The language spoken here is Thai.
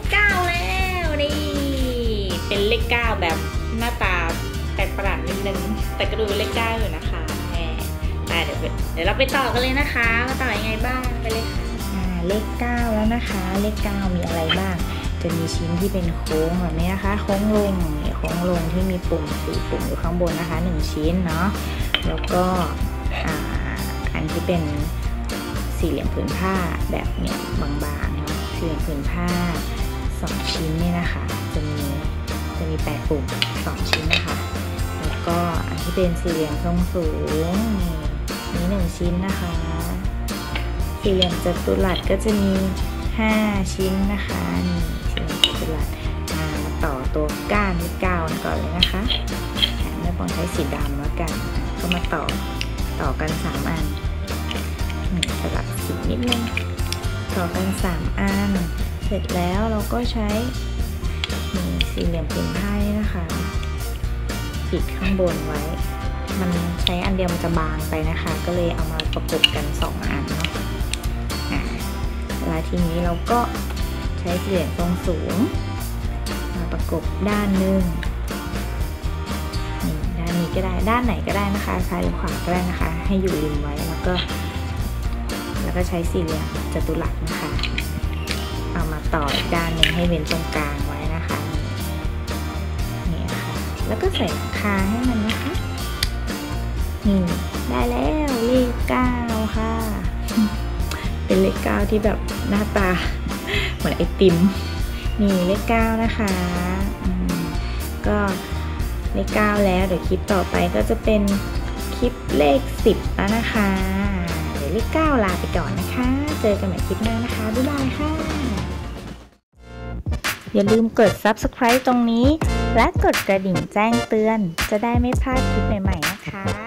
ขเก้าแล้วนี่ เป็นเลขเก้าแบบหน้าตาแปลกประหลาดนิดนึง แต่ก็ดูเป็นเลขเก้าอยู่นะคะแหมอ่เดี๋ยวไปเดี๋ยวเราไปต่อกันเลยนะคะมาต่อยังไงบ้างไปเลยค่ะอ่าเลขเก้าแล้วนะคะ เลขเก้ามีอะไรบ้าง จะมีชิ้นที่เป็นโค้งแบบนี้นะคะ โค้งลงเนี่ยโค้งลงที่มีปุ่มสีปุ่มอยู่ข้างบนนะคะหนึ่งชิ้นเนาะแล้วก็อ่าอันที่เป็นสี่เหลี่ยมผืนผ้าแบบเนี่ยบางๆเนาะ สี่เหลี่ยมผืนผ้าสองชิ้นเนี่ยนะคะ จะมีจะมีแปดปุ่มสองชิ้นนะคะ แล้วก็อันที่เป็นสี่เหลี่ยมทรงสูงนี่นี่หนึ่งชิ้นนะคะ สี่เหลี่ยมจัตุรัสก็จะมี 5 ชิ้นนะคะนี่สี่เหลี่ยมจัตุรัสมาต่อตัวก้านที่ก้าก่อนเลยนะคะแม่ปองใช้สีดำแล้วกัน ก็มาต่อต่อกัน 3 อันนี่สลับสีนิดนึง ต่อกัน 3 อัน เสร็จแล้วเราก็ใช้สี่เหลี่ยมผืนผ้านี่นะคะปิดข้างบนไว้ มันใช้อันเดียวมันจะบางไปนะคะ ก็เลยเอามาประกบกัน 2 อันเนาะแล้วทีนี้เราก็ใช้เหลี่ยมทรงสูง มาประกบด้านหนึ่งด้านนี้ก็ได้ด้านไหนก็ได้นะคะซ้ายหรือขวาก็ได้นะคะ ให้อยู่ริมไว้แล้วก็ ก็ใช้สี่เหลี่ยมจัตุรัสนะคะ เอามาต่ออีกด้านหนึ่งให้เว้นตรงกลางไว้นะคะนี่ค่ะแล้วก็ใส่คาให้มันนะคะนี่ได้แล้วเลขเก้าค่ะ เป็นเลขเก้าที่แบบหน้าตา เหมือนไอติมนี่เลขเก้านะคะก็เลขเก้าแล้วเดี๋ยวคลิปต่อไปก็จะเป็นคลิปเลขสิบแล้วนะคะ เลขเก้าลาไปก่อนนะคะ เจอกันใหม่คลิปหน้านะคะ บ๊ายบายค่ะ อย่าลืมกด subscribe ตรงนี้ และกดกระดิ่งแจ้งเตือน จะได้ไม่พลาดคลิปใหม่ ๆ นะคะ